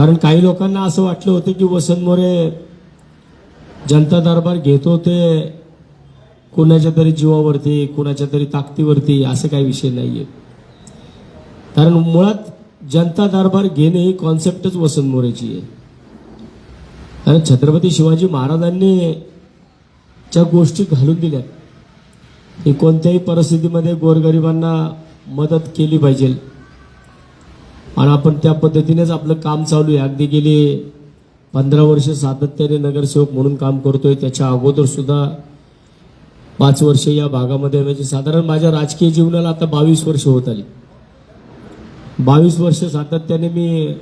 कारण काही लोकांना असं वाटलं होतं की वसंत मोरे जनता दरबार घेत होते कुणाच्या तरी जीवावरती कुणाच्या तरी ताकदीवरती असं काही विषय नाही आहे कारण मुळात जनता दरबार घेणे ही कॉन्सेप्टच वसंत मोरेची आहे. कारण छत्रपती शिवाजी महाराजांनी ज्या गोष्टी घालून दिल्या की कोणत्याही परिस्थितीमध्ये गोरगरिबांना मदत केली पाहिजे. आणि आपण त्या पद्धतीनेच आपलं काम चालू आहे. अगदी गेली पंधरा वर्ष सातत्याने नगरसेवक म्हणून काम करतोय. त्याच्या अगोदर सुद्धा पाच वर्ष या भागामध्ये म्हणजे साधारण माझ्या राजकीय जीवनाला आता बावीस वर्ष होत आली. बावीस वर्ष सातत्याने मी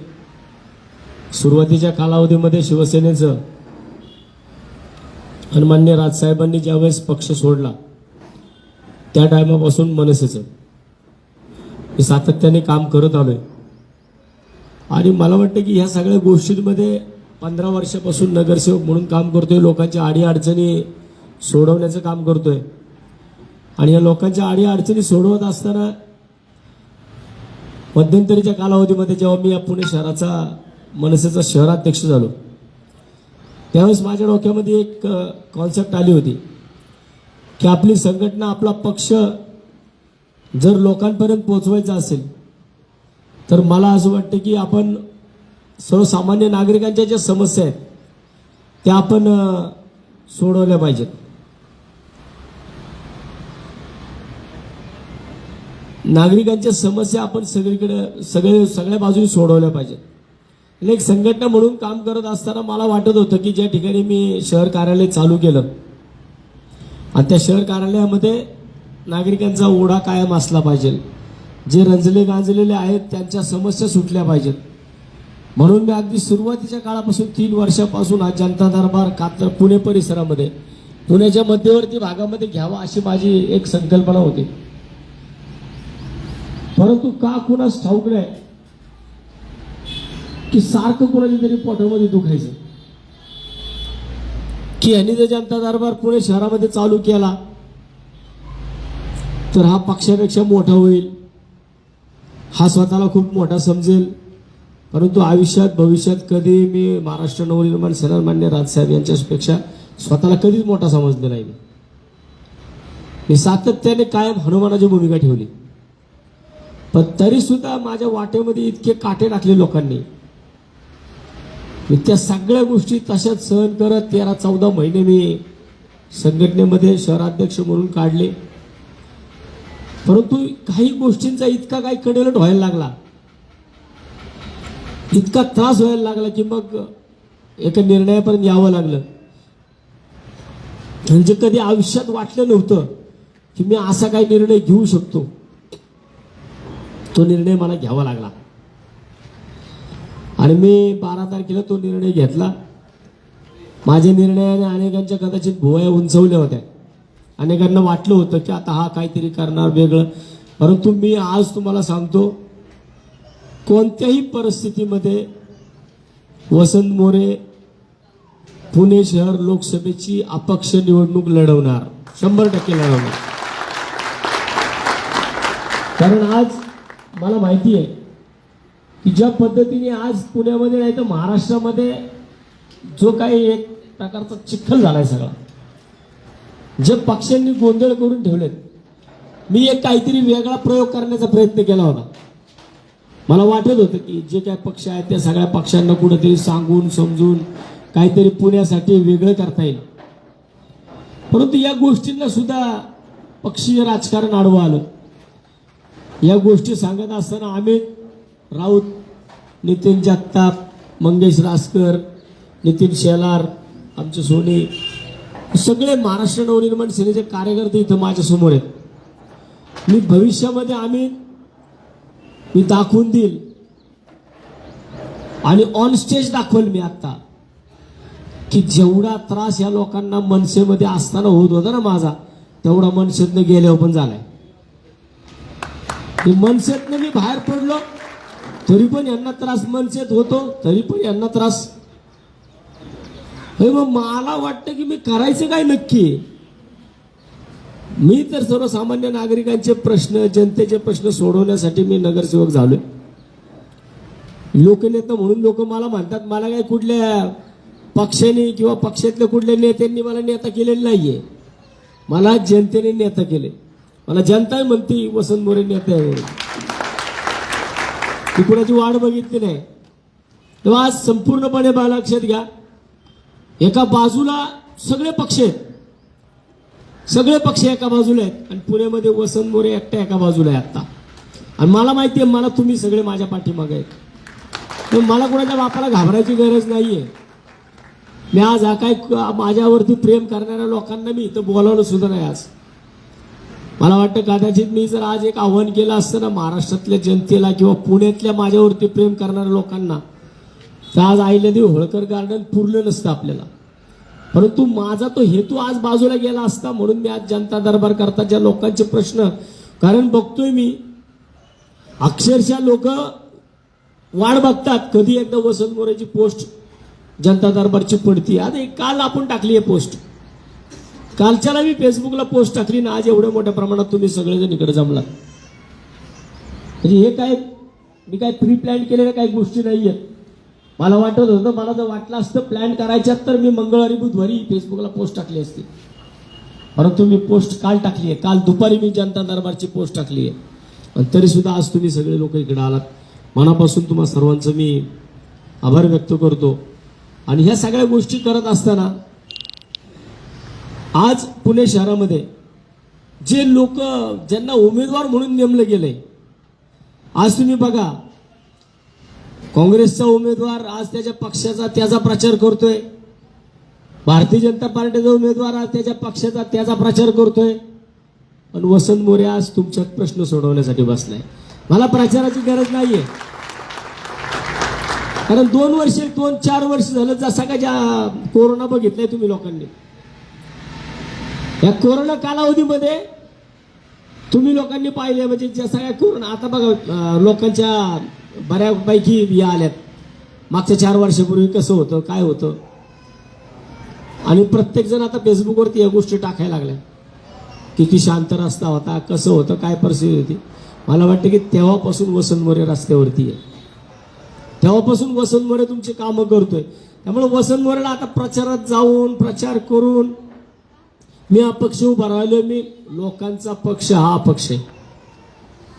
सुरुवातीच्या कालावधीमध्ये शिवसेनेचं आणि मान्य राजसाहेबांनी ज्यावेळेस पक्ष सोडला त्या टायमापासून मनसेचं. मी सातत्याने काम करत आलोय. आणि मला वाटतं की ह्या सगळ्या गोष्टींमध्ये पंधरा वर्षापासून नगरसेवक म्हणून काम करतोय लोकांच्या आडी अडचणी सोडवण्याचं काम करतोय. आणि या लोकांच्या आडी अडचणी सोडवत असताना मध्यंतरीच्या कालावधीमध्ये जेव्हा मी या पुणे शहराचा मनसेचा शहराध्यक्ष झालो त्यावेळेस माझ्या डोक्यामध्ये एक कॉन्सेप्ट आली होती की आपली संघटना आपला पक्ष जर लोकांपर्यंत पोचवायचा असेल तर मला असं वाटतं की आपण सर्वसामान्य नागरिकांच्या ज्या समस्या आहेत त्या आपण सोडवल्या पाहिजेत. नागरिकांच्या समस्या आपण सगळीकडे सगळे सगळ्या बाजूने सोडवल्या पाहिजेत. एक संघटना म्हणून काम करत असताना मला वाटत होतं की ज्या ठिकाणी मी शहर कार्यालय चालू केलं आणि त्या शहर कार्यालयामध्ये नागरिकांचा ओढा कायम असला पाहिजे. जे रंजले गांजलेले आहेत त्यांच्या समस्या सुटल्या पाहिजेत. म्हणून मी अगदी सुरुवातीच्या काळापासून तीन वर्षापासून हा जनता दरबार कात्र पुणे परिसरामध्ये पुण्याच्या मध्यवर्ती भागामध्ये घ्यावा अशी माझी एक संकल्पना होती. परंतु का कुणास ठाऊक नाही की सारखं कुणाच्या तरी पोटामध्ये दुखायचं की यांनी जर जनता दरबार पुणे शहरामध्ये चालू केला तर हा पक्षापेक्षा मोठा होईल. हा स्वतःला खूप मोठा समजेल. परंतु आयुष्यात भविष्यात कधी मी महाराष्ट्र नवनिर्माण सेना मान्य राजसाहेब यांच्यापेक्षा स्वतःला कधीच मोठा समजलं नाही मी. मी सातत्याने कायम हनुमानाची भूमिका ठेवली. पण तरी सुद्धा माझ्या वाटेमध्ये इतके काटे टाकले लोकांनी. मी त्या सगळ्या गोष्टी तशाच सहन करत तेरा चौदा महिने मी संघटनेमध्ये शहराध्यक्ष म्हणून काढले. परंतु काही गोष्टींचा इतका काही कडेलट व्हायला लागला. इतका त्रास व्हायला लागला की मग एका निर्णयापर्यंत यावं लागलं. म्हणजे कधी आयुष्यात वाटलं नव्हतं की मी असा काही निर्णय घेऊ शकतो. तो निर्णय मला घ्यावा लागला. आणि मी बारा तारखेला तो निर्णय घेतला. माझ्या निर्णयाने अनेकांच्या कदाचित भुवया उंचवल्या होत्या. अनेकांना वाटलं होतं की आता हा काहीतरी करणार वेगळं. परंतु मी आज तुम्हाला सांगतो कोणत्याही परिस्थितीमध्ये वसंत मोरे पुणे शहर लोकसभेची अपक्ष निवडणूक लढवणार. शंभर टक्के लढवणार. कारण आज मला माहिती आहे की ज्या पद्धतीने आज पुण्यामध्ये नाही तर महाराष्ट्रामध्ये जो काही एक प्रकारचा चिखल झालाय सगळा. जे पक्षांनी गोंधळ करून ठेवलेत मी एक काहीतरी वेगळा प्रयोग करण्याचा प्रयत्न केला होता. मला वाटत होतं की जे काय पक्ष आहेत त्या सगळ्या पक्षांना कुठेतरी सांगून समजून काहीतरी पुण्यासाठी वेगळं करता येईल. परंतु या गोष्टींना सुद्धा पक्षीय राजकारण आडवं आलं. या गोष्टी सांगत असताना अमित राऊत नितीन जगताप मंगेश रासकर नितीन शेलार आमचे सोने सगळे महाराष्ट्र नवनिर्माण सेनेचे कार्यकर्ते इथं माझ्यासमोर आहेत. मी भविष्यामध्ये आम्ही मी दाखवून देईल. आणि ऑन स्टेज दाखवेल मी आता. की जेवढा त्रास या लोकांना मनसेमध्ये असताना होत होता ना माझा तेवढा मनसेतनं गेल्यावर पण झालाय. मनसेतनं मी बाहेर पडलो तरी पण यांना त्रास मनसेत होतो तरी पण यांना त्रास मग मला वाटतं की मी करायचं काय नक्की? मी तर सर्वसामान्य नागरिकांचे प्रश्न जनतेचे प्रश्न सोडवण्यासाठी मी नगरसेवक झालोय. लोकनेता म्हणून लोक मला म्हणतात मला काय कुठल्या पक्षाने किंवा पक्षातल्या कुठल्या नेत्यांनी मला नेता केलेला नाहीये. मला जनतेने नेता केले. मला जनता म्हणते वसंत मोरे नेता आहे. ती कुणाची वाढ बघितली नाही. तेव्हा आज संपूर्णपणे बा लक्षात घ्या. एका बाजूला सगळे पक्ष आहेत. सगळे पक्ष एका बाजूला आहेत. आणि पुण्यामध्ये वसंत मोरे एकट्या एका बाजूला आहे आत्ता. आणि मला माहिती आहे मला तुम्ही सगळे माझ्या पाठीमागे आहेत. पण मला कोणाच्या बापाला घाबरायची गरज नाही आहे मी आज हा काय माझ्यावरती प्रेम करणाऱ्या लोकांना मी इथं बोलावलं सुद्धा नाही आज. मला वाटतं कदाचित मी जर आज एक आव्हान केलं असतं ना महाराष्ट्रातल्या जनतेला किंवा पुण्यातल्या माझ्यावरती प्रेम करणाऱ्या लोकांना तर आज आईलदेव होळकर गार्डन पुरलं नसतं आपल्याला. परंतु माझा तो हेतू आज बाजूला गेला असता म्हणून मी आज जनता दरबार करता ज्या लोकांचे प्रश्न. कारण बघतोय मी अक्षरशः लोक वाट बघतात. कधी एकदा वसंत मोरेची पोस्ट जनता दरबारची पडती. आता एक काल आपण टाकली आहे पोस्ट. कालच्याला मी फेसबुकला पोस्ट टाकली ना आज एवढ्या मोठ्या प्रमाणात तुम्ही सगळेजण इकडे जमलात. म्हणजे हे काय मी काय प्री प्लॅन केलेल्या काही गोष्टी नाही आहेत मला वाटत होतं मला जर वाटलं असतं प्लॅन करायच्यात तर मी मंगळवारी बुधवारी फेसबुकला पोस्ट टाकली असती. परंतु मी पोस्ट काल टाकली आहे काल दुपारी मी जनता दरबारची पोस्ट टाकली आहे पण तरी सुद्धा आज तुम्ही सगळे लोक इकडे आलात. मनापासून तुम्हा सर्वांचं मी आभार व्यक्त करतो. आणि ह्या सगळ्या गोष्टी करत असताना आज पुणे शहरामध्ये जे लोक ज्यांना उमेदवार म्हणून नेमलं गेलंय आज तुम्ही बघा काँग्रेसचा उमेदवार आज त्याच्या पक्षाचा त्याचा प्रचार करतोय. भारतीय जनता पार्टीचा उमेदवार आज त्याच्या पक्षाचा त्याचा प्रचार करतोय. पण वसंत मोरे आज तुमच्यात प्रश्न सोडवण्यासाठी बसलाय. मला प्रचाराची गरज नाहीये. कारण दोन वर्ष दोन चार वर्ष झालं जसा का ज्या कोरोना बघितलाय तुम्ही लोकांनी. या कोरोना कालावधीमध्ये तुम्ही लोकांनी पाहिले म्हणजे जसा काय कोरोना आता बघा लोकांच्या बऱ्यापैकी या आल्यात. मागच्या चार वर्षापूर्वी कसं होतं काय होतं? आणि प्रत्येकजण आता फेसबुकवरती या गोष्टी टाकायला लागल्या किती शांत रस्ता होता कसं होतं काय परिस्थिती होती? मला वाटतं की तेव्हापासून वसंत मोरे रस्त्यावरती आहे. तेव्हापासून वसंत मोरे तुमची कामं करतोय. त्यामुळे वसंत मोरेला आता प्रचारात जाऊन प्रचार करून मी हा पक्ष उभा राहिलो मी लोकांचा पक्ष हा पक्ष आहे.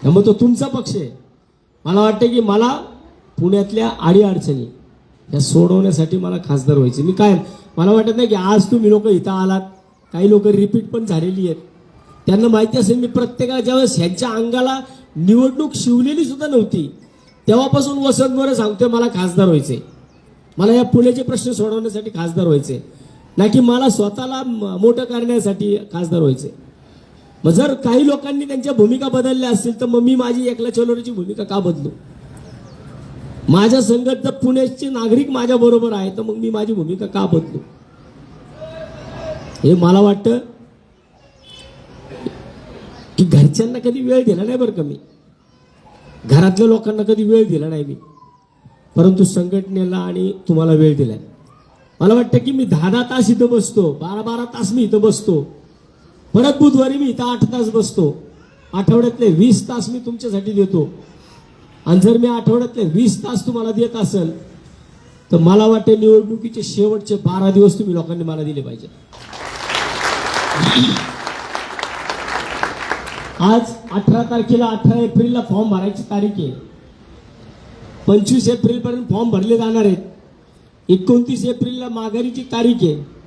त्यामुळे तो तुमचा पक्ष आहे. मला वाटतं की मला पुण्यातल्या अडीअडचणी या सोडवण्यासाठी मला खासदार व्हायचे. मी काय मला वाटत नाही की आज तुम्ही लोक इथं आलात. काही लोक रिपीट पण झालेली आहेत. त्यांना माहिती असेल मी प्रत्येकाला ज्यावेळेस ह्यांच्या अंगाला निवडणूक शिवलेली सुद्धा नव्हती तेव्हापासून वसंत मोरे सांगतोय मला खासदार व्हायचे. मला या पुण्याचे प्रश्न सोडवण्यासाठी खासदार व्हायचे. ना की मला स्वतःला म- मोठं करण्यासाठी खासदार व्हायचे. मग जर काही लोकांनी त्यांच्या भूमिका बदलल्या असतील तर मग मी माझी एकला चलोरीची भूमिका का बदलू? माझ्या संगत जर पुण्याचे नागरिक माझ्या बरोबर आहे तर मग मी माझी भूमिका का बदलू? हे मला वाटतं की घरच्यांना कधी वेळ दिला नाही बरं का मी. घरातल्या लोकांना कधी वेळ दिला नाही मी. परंतु संघटनेला आणि तुम्हाला वेळ दिलाय. मला वाटतं की मी दहा दहा तास इथं बसतो बारा बारा तास मी इथं बसतो. परत बुधवारी मी इथं आठ तास बसतो. आठवड्यातले वीस तास मी तुमच्यासाठी देतो. आणि जर मी आठवड्यातले वीस तास तुम्हाला देत असेल तर मला वाटते निवडणुकीचे शेवटचे बारा दिवस तुम्ही लोकांनी मला दिले पाहिजे. आज अठरा तारखेला अठरा एप्रिलला फॉर्म भरायची तारीख आहे. पंचवीस एप्रिलपर्यंत फॉर्म भरले जाणार आहेत. एकोणतीस एप्रिलला माघारीची तारीख आहे.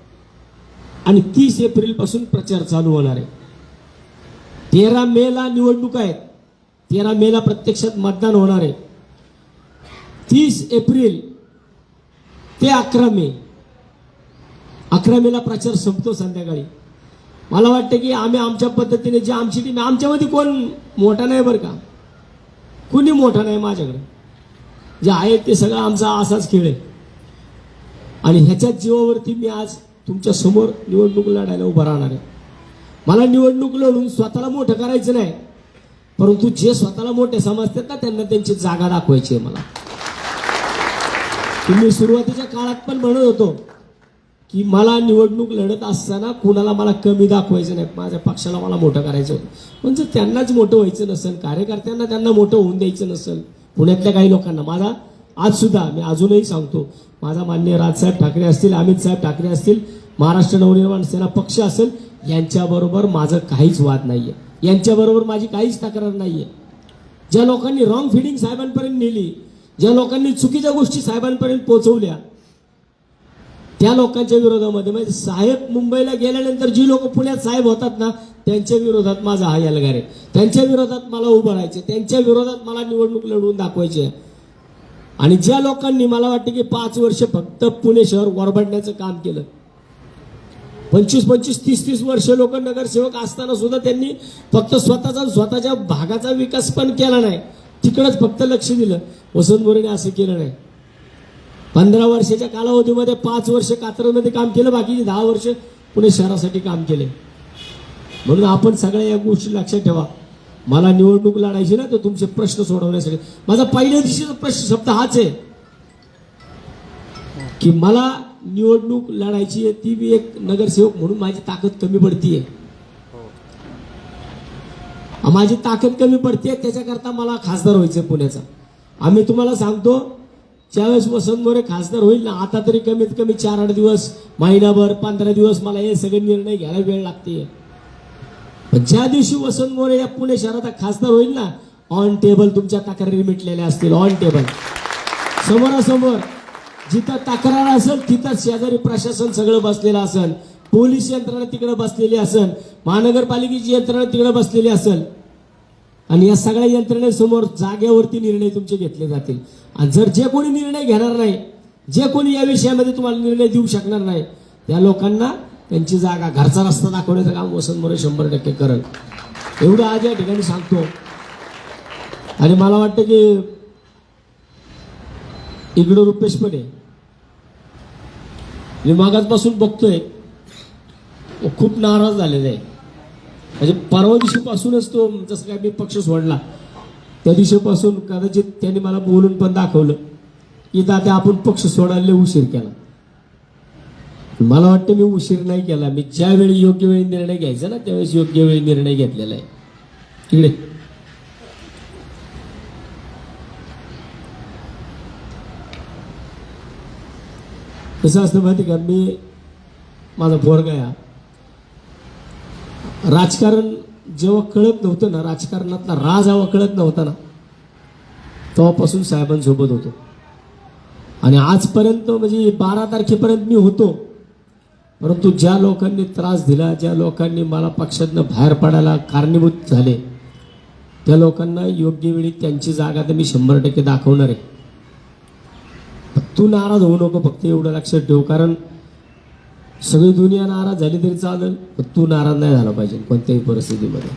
आणि तीस एप्रिलपासून प्रचार चालू होणार आहे. तेरा मेला निवडणूक आहेत. तेरा मेला प्रत्यक्षात मतदान होणार आहे. तीस एप्रिल ते अकरा मे. अकरा मेला प्रचार संपतो संध्याकाळी. मला वाटतं की आम्ही आमच्या पद्धतीने जे आमची टीम आमच्यामध्ये कोण मोठा नाही बरं का? कुणी मोठा नाही माझ्याकडे? जे आहे ते सगळं आमचा असाच खेळ आहे. आणि ह्याच्याच जीवावरती मी आज तुमच्यासमोर निवडणूक लढायला उभा राहणार आहे. मला निवडणूक लढून स्वतःला मोठं करायचं नाही परंतु जे स्वतःला मोठे समजतात ना त्यांना त्यांची जागा दाखवायची आहे मला. तुम्ही सुरुवातीच्या काळात पण म्हणत होतो की मला निवडणूक लढत असताना कुणाला मला कमी दाखवायचं नाही माझ्या पक्षाला मला मोठं करायचं होतं. म्हणजे त्यांनाच मोठं व्हायचं नसेल कार्यकर्त्यांना त्यांना मोठं होऊन द्यायचं नसेल पुण्यातल्या काही लोकांना. माझा आज सुद्धा मी अजूनही सांगतो माझा मान्य राजसाहेब ठाकरे असतील अमित साहेब ठाकरे असतील महाराष्ट्र नवनिर्माण सेना पक्ष असेल यांच्याबरोबर माझं काहीच वाद नाही आहे यांच्याबरोबर माझी काहीच तक्रार नाही आहे ज्या लोकांनी रॉंग फिडिंग साहेबांपर्यंत नेली ज्या लोकांनी चुकीच्या गोष्टी साहेबांपर्यंत पोहोचवल्या त्या लोकांच्या विरोधामध्ये म्हणजे साहेब मुंबईला गेल्यानंतर जी लोक पुण्यात साहेब होतात ना त्यांच्या विरोधात माझा हा यलगार आहे. त्यांच्या विरोधात मला उभं राहायचे त्यांच्या विरोधात मला निवडणूक लढवून दाखवायची आहे आणि ज्या लोकांनी मला वाटतं की पाच वर्ष फक्त पुणे शहर वरबडण्याचं काम केलं पंचवीस पंचवीस तीस तीस वर्ष लोक नगरसेवक असताना सुद्धा त्यांनी फक्त स्वतःचा स्वतःच्या भागाचा विकास पण केला नाही. तिकडंच फक्त लक्ष दिलं. वसंत मोरेने असं केलं नाही. पंधरा वर्षाच्या कालावधीमध्ये पाच वर्ष कात्रमध्ये काम केलं बाकीचे दहा वर्ष पुणे शहरासाठी काम केले. म्हणून आपण सगळ्या या गोष्टी लक्षात ठेवा. मला निवडणूक लढायची ना तर तुमचे प्रश्न सोडवण्यासाठी. माझा पहिल्या दिवशीचा प्रश्न शब्द हाच आहे. की मला निवडणूक लढायची आहे ती बी एक नगरसेवक म्हणून माझी ताकद कमी पडतीये. माझी ताकद कमी पडते त्याच्याकरता मला खासदार व्हायचं पुण्याचा. आम्ही तुम्हाला सांगतो ज्यावेळेस वसंत मोरे खासदार होईल ना आता तरी कमीत कमी चार आठ दिवस महिनाभर पंधरा दिवस मला हे सगळे निर्णय घ्यायला वेळ लागते पण ज्या दिवशी वसंत मोरे या पुणे शहराचा खासदार होईल ना ऑन टेबल तुमच्या तक्रारी मिटलेल्या असतील ऑन टेबल समोरासमोर जिथं तक्रार असेल तिथं शेजारी प्रशासन सगळं बसलेलं असेल पोलीस यंत्रणा तिकडे बसलेली असेल महानगरपालिकेची यंत्रणा तिकडे बसलेली असेल आणि या सगळ्या यंत्रणेसमोर जागेवरती निर्णय तुमचे घेतले जातील. आणि जर जे कोणी निर्णय घेणार नाही जे कोणी या विषयामध्ये तुम्हाला निर्णय देऊ शकणार नाही त्या लोकांना त्यांची जागा घरचा रस्ता दाखवण्याचं काम वसंत मोरे शंभर टक्के करत एवढं आज या ठिकाणी सांगतो. आणि मला वाटतं की इकडं रुपेशपणे मी मागासपासून बघतोय खूप नाराज झालेला आहे. म्हणजे परवा दिवशीपासूनच तो जसं काय मी पक्ष सोडला त्या दिवशीपासून कदाचित त्यांनी मला बोलून पण दाखवलं की दादा आपण पक्ष सोडायला उशीर केला. मला वाटतं मी उशीर नाही केला. मी ज्यावेळी योग्य वेळी निर्णय घ्यायचा ना त्यावेळेस योग्य वेळी निर्णय घेतलेला आहे. इकडे. कसं असतं माहिती का? मी माझा पोरगा आहे राजकारण जेव्हा कळत नव्हतं ना राजकारणातला राज जेव्हा कळत नव्हता ना तेव्हापासून साहेबांसोबत होतो. आणि आजपर्यंत म्हणजे बारा तारखेपर्यंत मी होतो. परंतु ज्या लोकांनी त्रास दिला ज्या लोकांनी मला पक्षातनं बाहेर पडायला कारणीभूत झाले त्या लोकांना योग्य वेळी त्यांची जागा तर मी शंभर टक्के दाखवणार आहे. तू नाराज होऊ नको फक्त एवढं लक्षात ठेव कारण सगळी दुनिया नाराज झाली तरी चालेल पण तू नाराज नाही झाला पाहिजे कोणत्याही परिस्थितीमध्ये.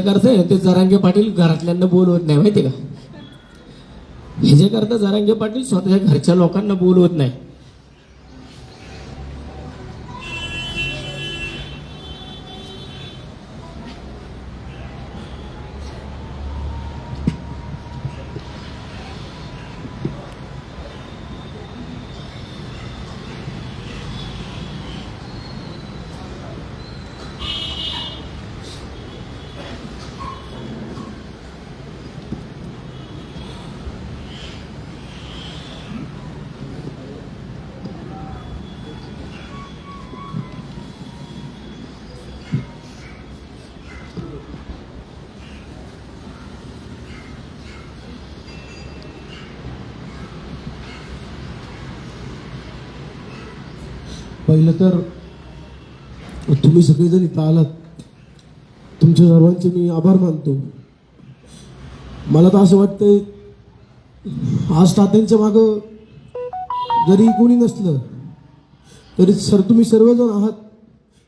ह्याच्याकरता ते जरांगे पाटील घरातल्यांना बोलवत नाही माहिती का? ह्याच्याकरता जरांगे पाटील स्वतःच्या घरच्या लोकांना बोलवत नाही. पहिलं तर तुम्ही सगळेजण इथं आलात. तुमच्या सर्वांचे मी आभार मानतो. मला तर असं वाटतंय आज तात्यांच्या मागं जरी कोणी नसलं तरी सर तुम्ही सर्वजण आहात.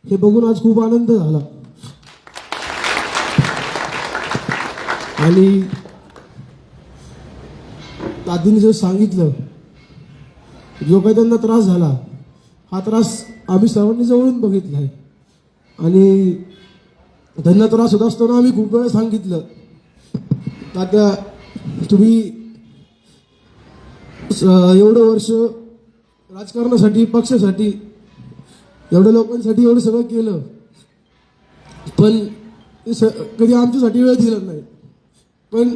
हे बघून आज खूप आनंद झाला. आणि दादीने जर सांगितलं जो काही त्यांना त्रास झाला हा त्रास आम्ही सर्वांनी जवळून बघितला आहे आणि त्यांना त्रास होत असताना आम्ही खूप वेळा सांगितलं. तात्या तुम्ही स- एवढं वर्ष राजकारणासाठी पक्षासाठी एवढ्या लोकांसाठी एवढं सगळं केलं. पण ते स कधी आमच्यासाठी वेळ दिला नाही. पण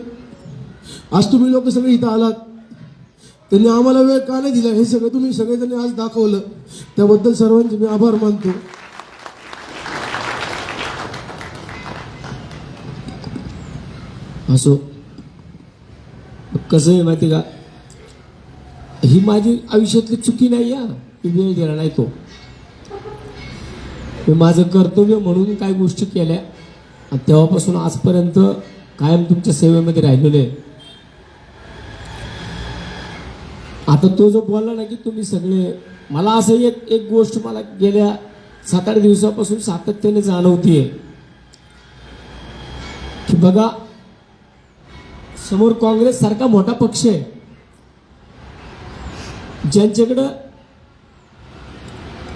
आज तुम्ही लोक सगळे इथं आलात. त्यांनी आम्हाला वेळ का नाही दिला? हे सगळं तुम्ही सगळेजणी आज दाखवलं. त्याबद्दल सर्वांचे मी आभार मानतो. असो कसं आहे माहिती का? ही माझी आयुष्यातली चुकी नाही या मी वेळ दिला नाही तो. मी माझं कर्तव्य म्हणून काही गोष्टी केल्या आणि तेव्हापासून आजपर्यंत कायम तुमच्या सेवेमध्ये राहिलेलो आहे. आता तो जो बोलला ना की तुम्ही सगळे मला असं एक एक गोष्ट मला गेल्या सात आठ दिवसापासून सातत्याने जाणवतीये. की बघा समोर काँग्रेस सारखा मोठा पक्ष आहे. ज्यांच्याकडं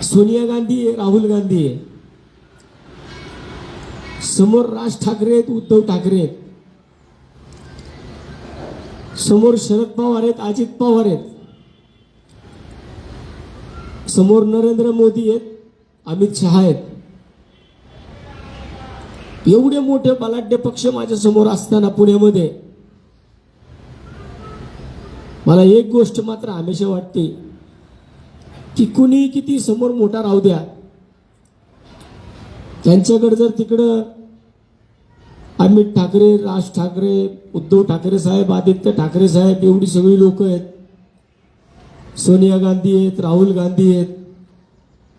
सोनिया गांधी आहे राहुल गांधी आहे. समोर राज ठाकरे आहेत उद्धव ठाकरे आहेत. समोर शरद पवार आहेत अजित पवार आहेत. समोर नरेंद्र मोदी आहेत अमित शहा आहेत. एवढे मोठे बलाढ्य पक्ष माझ्यासमोर असताना पुण्यामध्ये. मला एक गोष्ट मात्र हमेशा वाटते की कुणी किती समोर मोठा राहू द्या. त्यांच्याकडे जर तिकडं अमित ठाकरे राज ठाकरे उद्धव ठाकरे साहेब आदित्य ठाकरे साहेब एवढी सगळी लोक आहेत सोनिया गांधी आहेत राहुल गांधी आहेत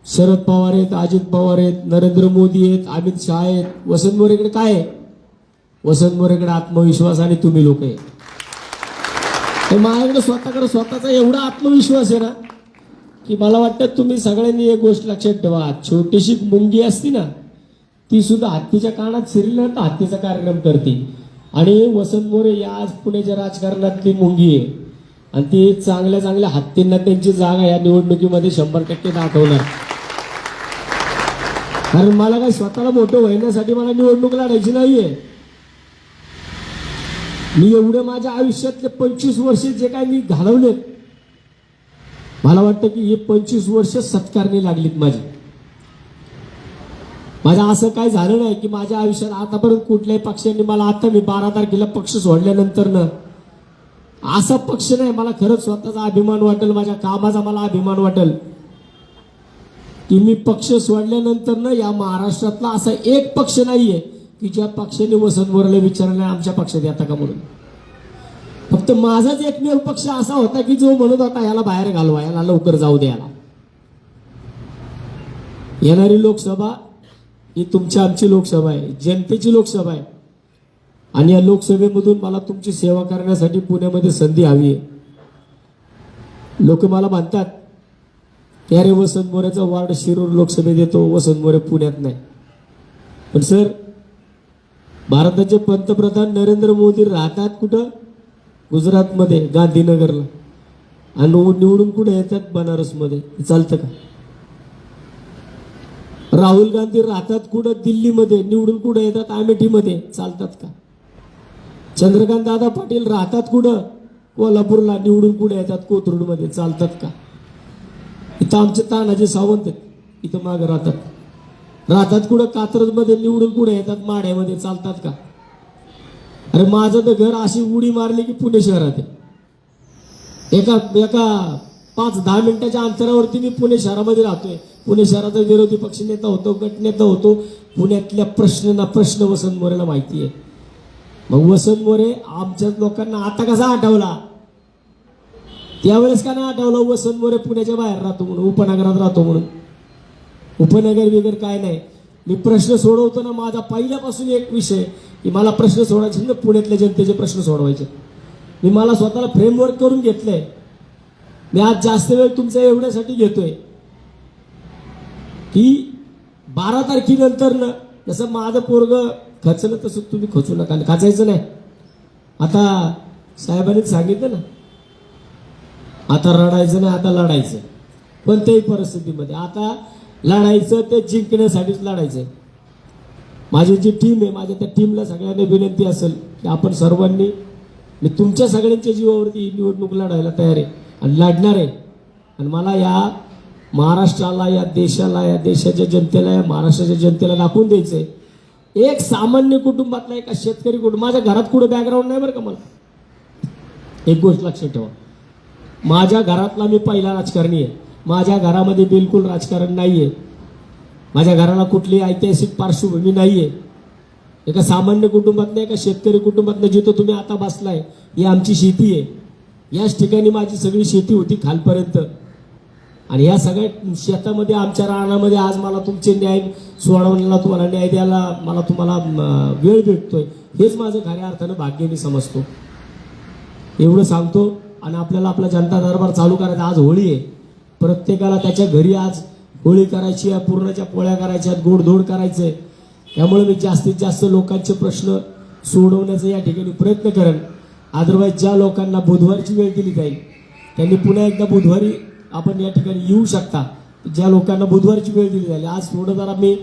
शरद पवार आहेत अजित पवार आहेत नरेंद्र मोदी आहेत अमित शहा आहेत. वसंत मोरेकडे काय आहे? वसंत मोरेकडे आत्मविश्वास आणि तुम्ही लोक आहे. तर माझ्याकडे स्वतःकडे स्वतःचा एवढा आत्मविश्वास आहे ना की मला वाटतं तुम्ही सगळ्यांनी एक गोष्ट लक्षात ठेवा. छोटीशी मुंगी असती ना ती सुद्धा हत्तीच्या कानात शिरली तर हत्तीचा कार्यक्रम करते आणि वसंत मोरे या आज पुण्याच्या राजकारणातली मुंगी आहे. आणि ती चांगल्या चांगल्या हत्तींना त्यांची जागा या निवडणुकीमध्ये शंभर टक्के दाखवणार कारण मला काय स्वतःला मोठं व्हायण्यासाठी मला निवडणूक लढायची नाहीये. मी एवढे माझ्या आयुष्यातले पंचवीस वर्ष जे काय मी घालवले मला वाटतं की हे पंचवीस वर्ष सत्कारणी लागलीत माझी. माझं असं काय झालं नाही की माझ्या आयुष्यात आतापर्यंत कुठल्याही पक्षांनी मला आता मी बारा तारखेला पक्ष सोडल्यानंतर ना असा पक्ष नाही मला खरंच स्वतःचा अभिमान वाटेल माझ्या कामाचा मला अभिमान वाटेल. की मी पक्ष सोडल्यानंतर ना या महाराष्ट्रातला असा एक पक्ष नाहीये की ज्या पक्षाने वसंत बोरले विचारलं आमच्या पक्षात येता का म्हणून? फक्त माझाच एकमेव पक्ष असा होता की जो म्हणत होता याला बाहेर घालवा याला लवकर जाऊ द्या याला. येणारी लोकसभा ही तुमची आमची लोकसभा आहे जनतेची लोकसभा आहे. आणि या लोकसभेमधून मला तुमची सेवा करण्यासाठी पुण्यामध्ये संधी हवी आहे. लोक मला म्हणतात की अरे वसंत मोरेचा वार्ड शिरूर लोकसभेत येतो वसंत मोरे पुण्यात नाही. पण सर भारताचे पंतप्रधान नरेंद्र मोदी राहतात कुठं? गुजरातमध्ये गांधीनगरला. आणि निवडून कुठे येतात? बनारसमध्ये. चालतं का? राहुल गांधी राहतात कुठं? दिल्लीमध्ये. निवडून कुठे येतात? अमेठीमध्ये चालतात का? चंद्रकांत दादा पाटील राहतात कुठं? कोल्हापूरला निवडून कुठे येतात कोथरूडमध्ये. चालतात का? इथं आमचे तानाजी सावंत आहेत. इथं मागं राहतात. राहतात कुठं? कात्रजमध्ये निवडून कुठे येतात. माढ्यामध्ये चालतात का? अरे माझं तर घर अशी उडी मारली की पुणे शहरात आहे. एका एका पाच दहा मिनिटाच्या अंतरावरती मी पुणे शहरामध्ये राहतोय. पुणे शहराचा विरोधी पक्ष नेता होतो गटनेता होतो. पुण्यातल्या प्रश्नांना प्रश्न वसंत मोरेला माहिती आहे. मग वसंत मोरे आमच्या लोकांना आता कसा आठवला? त्यावेळेस का नाही आठवलं वसंत मोरे पुण्याच्या बाहेर राहतो म्हणून उपनगरात राहतो म्हणून? उपनगर वगैरे काय नाही. मी प्रश्न सोडवतो ना माझा पहिल्यापासून एक विषय की मला प्रश्न सोडायचे ना पुण्यातल्या जनतेचे प्रश्न सोडवायचे. मी मला स्वतःला फ्रेमवर्क करून घेतलंय. मी आज जास्त वेळ तुमचा एवढ्यासाठी घेतोय. की बारा तारखेनंतर ना जसं माझं पोरग खचलं तसं तुम्ही खचू नका. खाचायचं नाही. आता साहेबांनी सांगितलं ना आता रडायचं नाही आता लढायचं. कोणत्याही परिस्थितीमध्ये आता लढायचं ते जिंकण्यासाठीच लढायचं. माझी जी टीम आहे माझ्या त्या टीमला सगळ्यांना विनंती असेल की आपण सर्वांनी मी तुमच्या सगळ्यांच्या जीवावरती ही निवडणूक लढायला तयार आहे आणि लढणार आहे. आणि मला या महाराष्ट्राला या देशाला या देशाच्या जनतेला या महाराष्ट्राच्या जनतेला दाखवून द्यायचं आहे एक सामान्य कुटुंबातला एका शेतकरी कुटुंब माझ्या घरात कुठं बॅकग्राऊंड नाही बरं का मला? एक गोष्ट लक्षात ठेवा. माझ्या घरातला मी पहिला राजकारणी आहे. माझ्या घरामध्ये बिलकुल राजकारण नाही आहे माझ्या घराला कुठली ऐतिहासिक पार्श्वभूमी नाही आहे एका सामान्य कुटुंबातनं एका शेतकरी कुटुंबातनं जिथं तुम्ही आता बसलाय ही आमची शेती आहे. याच ठिकाणी माझी सगळी शेती होती खालपर्यंत. आणि या सगळ्या शेतामध्ये आमच्या रानामध्ये आज मला तुमचे न्याय सोडवण्याला तुम्हाला न्याय द्यायला मला तुम्हाला वेळ भेटतोय. हेच माझं खऱ्या अर्थानं भाग्य मी समजतो. एवढं सांगतो. आणि आपल्याला आपला जनता दरबार चालू करायचा आज होळी आहे. प्रत्येकाला त्याच्या घरी आज होळी करायची आहे पूर्णाच्या पोळ्या करायच्या आहेत गोडधोड करायचं आहे. त्यामुळे मी जास्तीत जास्त लोकांचे प्रश्न सोडवण्याचा या ठिकाणी प्रयत्न करेन. अदरवाईज ज्या लोकांना बुधवारची वेळ दिली जाईल त्यांनी पुन्हा एकदा बुधवारी आपण या ठिकाणी येऊ शकता. ज्या लोकांना बुधवारची वेळ दिली जाईल आज थोडं जरा मी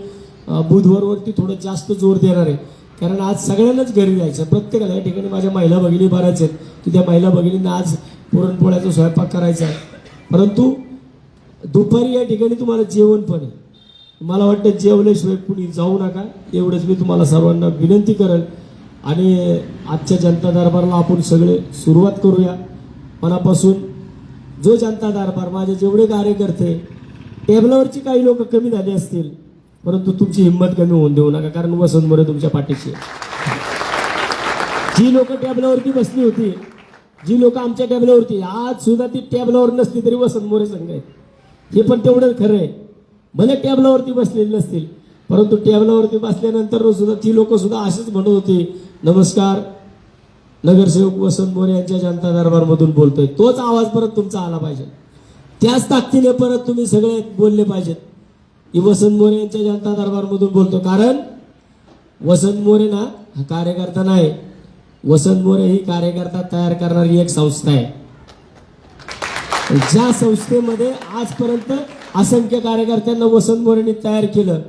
बुधवारवरती थोडं जास्त जोर देणार आहे. कारण आज सगळ्यांनाच घरी जायचं आहे. प्रत्येकाला या ठिकाणी माझ्या महिला भगिनी बऱ्याच आहेत की त्या महिला भगिनींना आज पुरणपोळ्याचा स्वयंपाक करायचा आहे. परंतु दुपारी या ठिकाणी तुम्हाला जेवण पण आहे. मला वाटतं जेवल्याशिवाय कुणी जाऊ नका. एवढंच मी तुम्हाला सर्वांना विनंती करेल. आणि आजच्या जनता दरबारला आपण सगळे सुरुवात करूया. मनापासून जो जनता दरबार माझे जेवढे कार्यकर्ते टेबलावरची काही लोक कमी झाली असतील परंतु तुमची हिंमत कमी होऊन देऊ नका कारण वसंत मोरे तुमच्या पाठीशी जी लोक टेबलावरती बसली होती जी लोक आमच्या टेबलावरती आज सुद्धा ती टेबलावर नसली तरी वसंत मोरे संघ आहेत. हे पण तेवढंच खरं आहे. भले टेबलावरती बसलेली नसतील परंतु टेबलावरती बसल्यानंतर सुद्धा ती लोक सुद्धा असेच म्हणत होती नमस्कार नगरसेवक वसंत मोरे यांच्या जनता दरबारमधून बोलतोय. तोच आवाज परत तुमचा आला पाहिजे. त्याच ताकदीने परत तुम्ही सगळे बोलले पाहिजेत. की वसंत मोरे यांच्या जनता दरबारमधून बोलतो कारण वसंत मोरे ना हा कार्यकर्ता नाही. वसंत मोरे ही कार्यकर्ता तयार करणारी एक संस्था आहे. ज्या संस्थेमध्ये आजपर्यंत असंख्य कार्यकर्त्यांना वसंत मोरेने तयार केलं.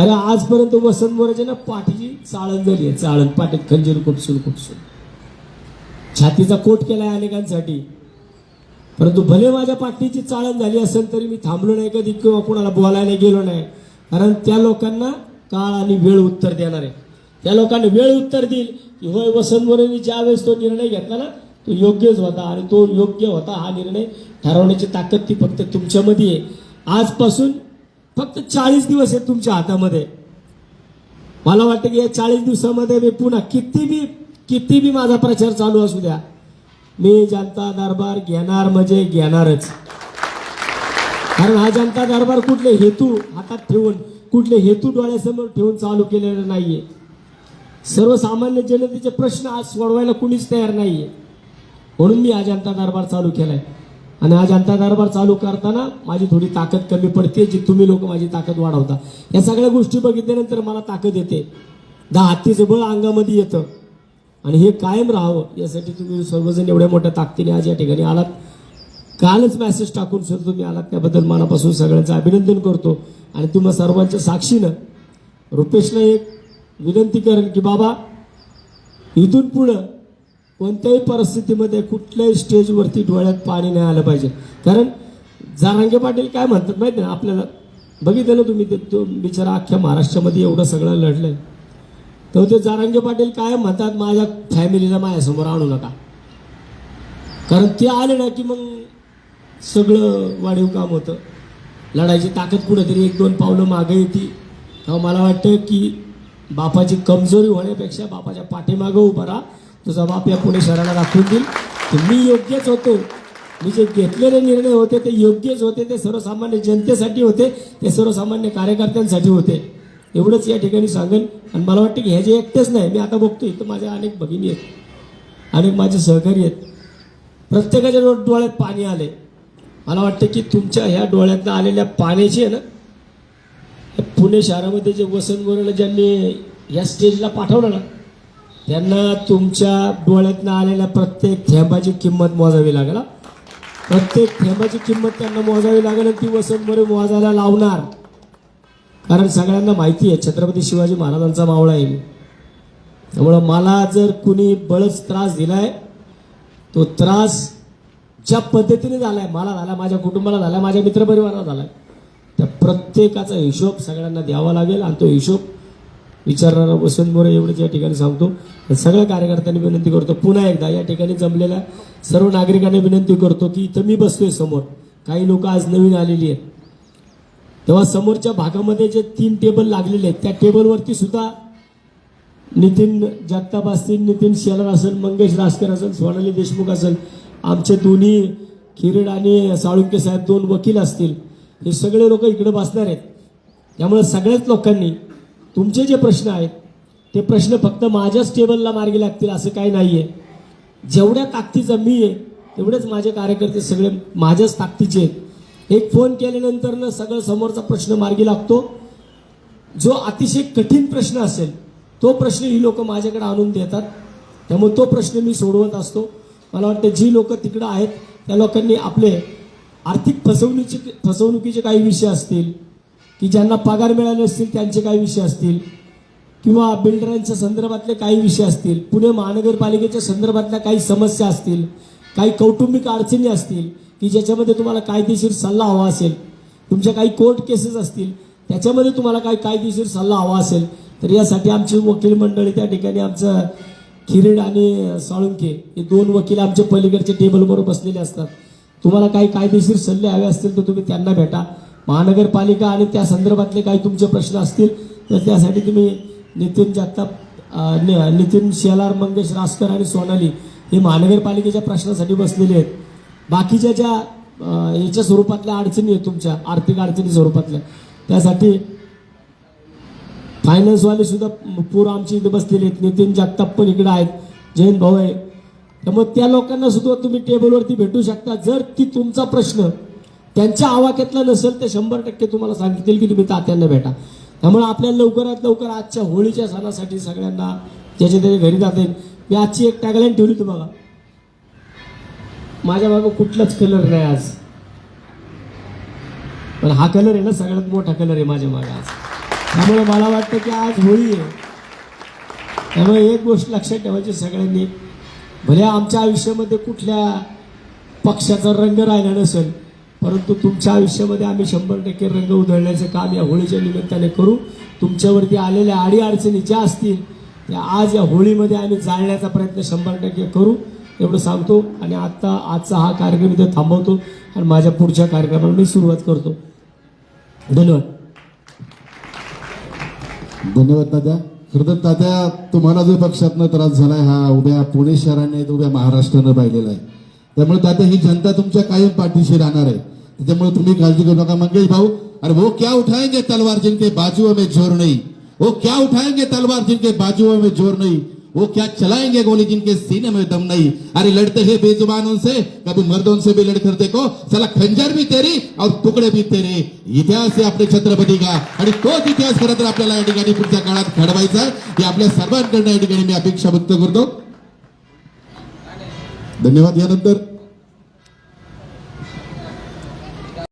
अरे आजपर्यंत वसंत मोरेच्या ना पाठीची चाळण झाली आहे. चाळण पाठीत खंजीर कुपसून कुपसून छातीचा कोट केलाय अनेकांसाठी. परंतु भले माझ्या पाठीची चाळण झाली असेल तरी मी थांबलो नाही कधी किंवा कोणाला बोलायला गेलो नाही. कारण त्या लोकांना काळ आणि वेळ उत्तर देणार आहे. त्या लोकांना वेळ उत्तर देईल की होय वसंत मोरेंनी ज्या वेळेस तो निर्णय घेतला ना तो योग्यच होता आणि तो योग्य होता हा निर्णय ठरवण्याची ताकद ती फक्त तुमच्यामध्ये आहे. आजपासून फक्त चाळीस दिवस आहेत तुमच्या हातामध्ये. मला वाटतं की या चाळीस दिवसामध्ये मी पुन्हा किती बी किती बी माझा प्रचार चालू असू द्या मी जनता दरबार घेणार म्हणजे घेणारच. कारण हा जनता दरबार कुठले हेतू हातात ठेवून कुठले हेतू डोळ्यासमोर ठेवून चालू केलेला नाहीये. सर्वसामान्य जनतेचे प्रश्न आज सोडवायला कुणीच तयार नाहीये. म्हणून मी हा जनता दरबार चालू केलाय. आणि हा जनता दरबार चालू करताना माझी थोडी ताकद कमी पडते जी तुम्ही लोक माझी ताकद वाढवता. या सगळ्या गोष्टी बघितल्यानंतर मला ताकद येते. दहा हत्तीचं बळ अंगामध्ये येतं. आणि हे कायम राहावं यासाठी तुम्ही सर्वजण एवढ्या मोठ्या ताकदीने आज या ठिकाणी आलात. कालच मेसेज टाकून सुद्धा तुम्ही आलात त्याबद्दल मनापासून सगळ्यांचं अभिनंदन करतो. आणि तुम्हा सर्वांच्या साक्षीनं रुपेशला एक विनंती करेन की बाबा इथून पुढं कोणत्याही परिस्थितीमध्ये कुठल्याही स्टेजवरती डोळ्यात पाणी नाही आलं पाहिजे. कारण जारांगे पाटील काय म्हणतात माहिती ना आपल्याला बघितलं ना तुम्ही ते तो बिचारा अख्ख्या महाराष्ट्रामध्ये एवढं सगळं लढलंय. तर ते जारांगे पाटील काय म्हणतात माझ्या फॅमिलीला माझ्यासमोर आणू नका. कारण ते आले ना की मग सगळं वाढीव काम होतं. लढायची ताकद कुठेतरी एक दोन पावलं मागे येते. तेव्हा मला वाटतं की बापाची कमजोरी होण्यापेक्षा बापाच्या पाठीमागं उभा राहा. तुझा बाप या पुणे शहराला दाखवून देईल. की मी योग्यच होतो. मी जे घेतलेले निर्णय होते ते योग्यच होते ते सर्वसामान्य जनतेसाठी होते ते सर्वसामान्य कार्यकर्त्यांसाठी होते. एवढंच या ठिकाणी सांगेन. आणि मला वाटतं की हे जे एकटेच नाही मी आता बघतो इथं माझ्या अनेक भगिनी आहेत. अनेक माझे सहकारी आहेत. प्रत्येकाच्या डो- डोळ्यात पाणी आले मला वाटतं की तुमच्या ह्या डोळ्यातनं आलेल्या पाण्याची आहे ना पुणे शहरामध्ये जे वसंत गोरेला ज्यांनी या स्टेजला पाठवलं ना यांना तुमच्या डोळ्यातनं आलेल्या प्रत्येक थेंबाची किंमत मोजावी लागेल प्रत्येक थेंबाची किंमत त्यांना मोजावी लागेल आणि ती वसंत मोरे मोजायला लावणार. कारण सगळ्यांना माहिती आहे छत्रपती शिवाजी महाराजांचा मावळा आहे. मी त्यामुळं मला जर कुणी बळच त्रास दिलाय तो त्रास ज्या पद्धतीने झालाय मला झाला माझ्या कुटुंबाला झाला माझ्या मित्रपरिवाराला झालाय त्या प्रत्येकाचा हिशोब सगळ्यांना द्यावा लागेल आणि तो हिशोब विचारणारा वसंत मोरे एवढंच या ठिकाणी सांगतो. सगळ्या कार्यकर्त्यांनी विनंती करतो. पुन्हा एकदा या ठिकाणी जमलेल्या सर्व नागरिकांनी विनंती करतो की इथं मी बसतोय समोर. काही लोक आज नवीन आलेली आहेत. तेव्हा समोरच्या भागामध्ये जे तीन टेबल लागलेले आहेत त्या टेबलवरती सुद्धा नितीन जगताप असतील नितीन शेलार असेल मंगेश रासकर असेल सोनाली देशमुख असेल आमचे दोन्ही खिरड आणि साळुंके साहेब दोन वकील असतील. हे सगळे लोक इकडे बसणार आहेत. त्यामुळे सगळ्याच लोकांनी तुमचे जे प्रश्न आहेत ते प्रश्न फक्त माझ्याच टेबलला मार्गी लागतील असं काही नाही आहे जेवढ्या ताकदीचा मी आहे तेवढेच माझे कार्यकर्ते सगळे माझ्याच ताकदीचे आहेत. एक फोन केल्यानंतरनं सगळं समोरचा प्रश्न मार्गी लागतो. जो अतिशय कठीण प्रश्न असेल तो प्रश्न ही लोक माझ्याकडे आणून देतात. त्यामुळे तो प्रश्न मी सोडवत असतो. मला वाटतं जी लोक तिकडं आहेत त्या लोकांनी आपले आर्थिक फसवणुकीचे फसवणुकीचे काही विषय असतील की ज्यांना पगार मिळाले असतील त्यांचे काही विषय असतील. किंवा बिल्डरांच्या संदर्भातले काही विषय असतील. पुणे महानगरपालिकेच्या संदर्भातल्या काही समस्या असतील. काही कौटुंबिक अडचणी असतील की ज्याच्यामध्ये तुम्हाला कायदेशीर सल्ला हवा असेल. तुमच्या काही कोर्ट केसेस असतील त्याच्यामध्ये तुम्हाला काही कायदेशीर सल्ला हवा असेल. तर यासाठी आमची वकील मंडळी त्या ठिकाणी आमचं खिरीड आणि साळुंके हे दोन वकील आमच्या पलीकडच्या टेबलवर बसलेले असतात. तुम्हाला काही कायदेशीर सल्ले हवे असतील तर तुम्ही त्यांना भेटा. महानगरपालिका आणि त्या संदर्भातले काही तुमचे प्रश्न असतील तर त्यासाठी तुम्ही नितीन जगताप नितीन शेलार मंगेश रासकर आणि सोनाली हे महानगरपालिकेच्या प्रश्नासाठी बसलेले आहेत. बाकीच्या ज्या याच्या स्वरूपातल्या अडचणी आहेत तुमच्या आर्थिक अडचणी स्वरूपातल्या त्यासाठी फायनान्सवाले सुद्धा पूर आमची इथे बसलेले आहेत. नितीन जगताप पण इकडे आहेत. जयंत भाऊ आहे. त्यामुळे त्या लोकांना सुद्धा तुम्ही टेबलवरती भेटू शकता. जर ती तुमचा प्रश्न त्यांच्या आवाक्यातला नसेल तर शंभर टक्के तुम्हाला सांगतील की तुम्ही तात्यांना भेटा. त्यामुळे आपल्याला लवकरात लवकर आजच्या होळीच्या सणासाठी सगळ्यांना ज्याच्या त्याच्या घरी जाते मी आजची एक टॅगलाईन ठेवली तू बघा. माझ्या बाबा कुठलाच कलर नाही आज. पण हा कलर आहे ना सगळ्यात मोठा कलर आहे माझ्या मागे आज. त्यामुळे मला वाटतं की आज होळी आहे. त्यामुळे एक गोष्ट लक्षात ठेवायची सगळ्यांनी. भले आमच्या आयुष्यामध्ये कुठल्या पक्षाचा रंग राहिला नसेल परंतु तुमच्या आयुष्यामध्ये आम्ही शंभर टक्के रंग उधळण्याचं काम या होळीच्या निमित्ताने करू. तुमच्यावरती आलेल्या अडीअडचणी ज्या असतील त्या आज या होळीमध्ये आम्ही जाळण्याचा प्रयत्न शंभर टक्के करू. एवढं सांगतो आणि आत्ता आजचा हा कार्यक्रम इथं थांबवतो आणि माझ्या पुढच्या कार्यक्रमाला मी सुरुवात करतो. धन्यवाद. धन्यवाद दादा. खरं तर तात्या तुम्हाला जो पक्षातनं त्रास झालाय हा उभ्या पुणे शहराने उभ्या महाराष्ट्रानं पाहिलेला आहे. त्यामुळे तात्या ही जनता तुमच्या कायम पाठीशी राहणार आहे. त्याच्यामुळे तुम्ही काळजी करू नका मंगेश भाऊ. अरे वो क्या उठाएंगे तलवार जिनके बाजुओं में जोर नहीं? वो क्या उठाएंगे तलवार जिनके बाजुओं में जोर नहीं? वो क्या चलाएंगे गोली जिनके सीने में दम नहीं? अरे लड़ते हैं बेजुबानों से कभी मर्दों से भी लड़कर देखो। चला खंजर भी तेरी और तुकडे भी तेरे। इतिहास आहे आपले छत्रपती का। आणि तोच इतिहास खरं तर आपल्याला या ठिकाणी पुढच्या काळात घडवायचा आहे. हे आपल्या सर्वांकडनं या ठिकाणी मी अपेक्षा व्यक्त करतो. धन्यवाद यानंतर.